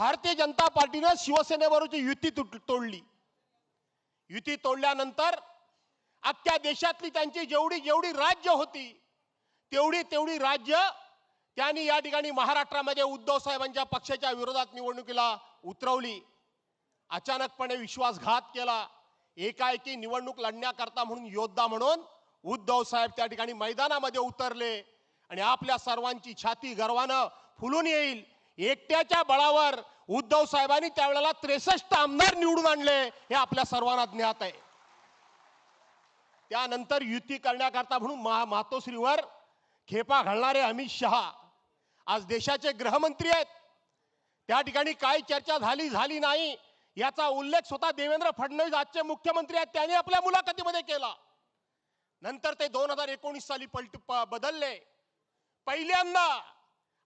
भारतीय जनता पार्टीनं शिवसेनेबरोबरची युती तोडली. युती तोडल्यानंतर अख्ख्या देशातली त्यांची जेवढी जेवढी राज्य होती तेवढी तेवढी राज्य त्यांनी या ठिकाणी महाराष्ट्रामध्ये उद्धव साहेबांच्या पक्षाच्या विरोधात निवडणुकीला उतरवली. अचानकपणे विश्वासघात केला. एकाएकी निवडणूक लढण्याकरता म्हणून योद्धा म्हणून उद्धव साहेब त्या ठिकाणी मैदानामध्ये उतरले आणि आपल्या सर्वांची छाती गर्वानं फुलून येईल एकट्याच्या बळावर उद्धव साहेबांनी त्यावेळेला त्रेसष्ट आमदार निवडून आणले हे आपल्या सर्वांना ज्ञात आहे. त्यानंतर युती करण्याकरता म्हणून महा मातोश्रीवर खेपा घालणारे अमित शहा आज देशाचे गृहमंत्री आहेत. त्या ठिकाणी काय चर्चा झाली झाली नाही. याचा उल्लेख स्वतः देवेंद्र फडणवीस आजचे मुख्यमंत्री आहेत त्यांनी आपल्या मुलाखतीमध्ये केला. नंतर ते दोन हजार एकोणीस साली पलट बदलले. पहिल्यांदा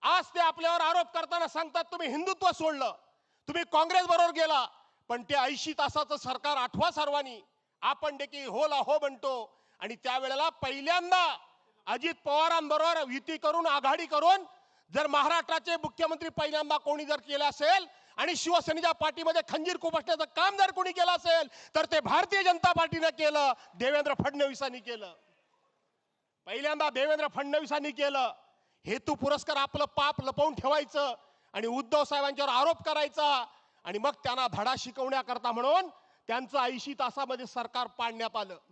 आज ते आपल्यावर आरोप करताना सांगतात तुम्ही हिंदुत्व सोडलं तुम्ही काँग्रेस बरोबर गेला पण ते ऐंशी तासाचं सरकार आठवा सर्वांनी आपण देखील होला हो म्हणतो. आणि त्यावेळेला पहिल्यांदा अजित पवारांबरोबर युती करून आघाडी करून जर महाराष्ट्राचे मुख्यमंत्री पहिल्यांदा कोणी जर केलं असेल आणि शिवसेनेच्या पाठीमध्ये खंजीर खुपसण्याचं काम जर कोणी केलं असेल तर ते भारतीय जनता पार्टीनं केलं देवेंद्र फडणवीसांनी केलं. पहिल्यांदा देवेंद्र फडणवीसांनी केलं. हेतू पुरस्कार आपलं पाप लपवून ठेवायचं आणि उद्धव साहेबांच्यावर आरोप करायचा. आणि मग त्यांना धडा शिकवण्याकरता म्हणून त्यांचं ऐंशी तासामध्ये सरकार पाडण्यात आलं.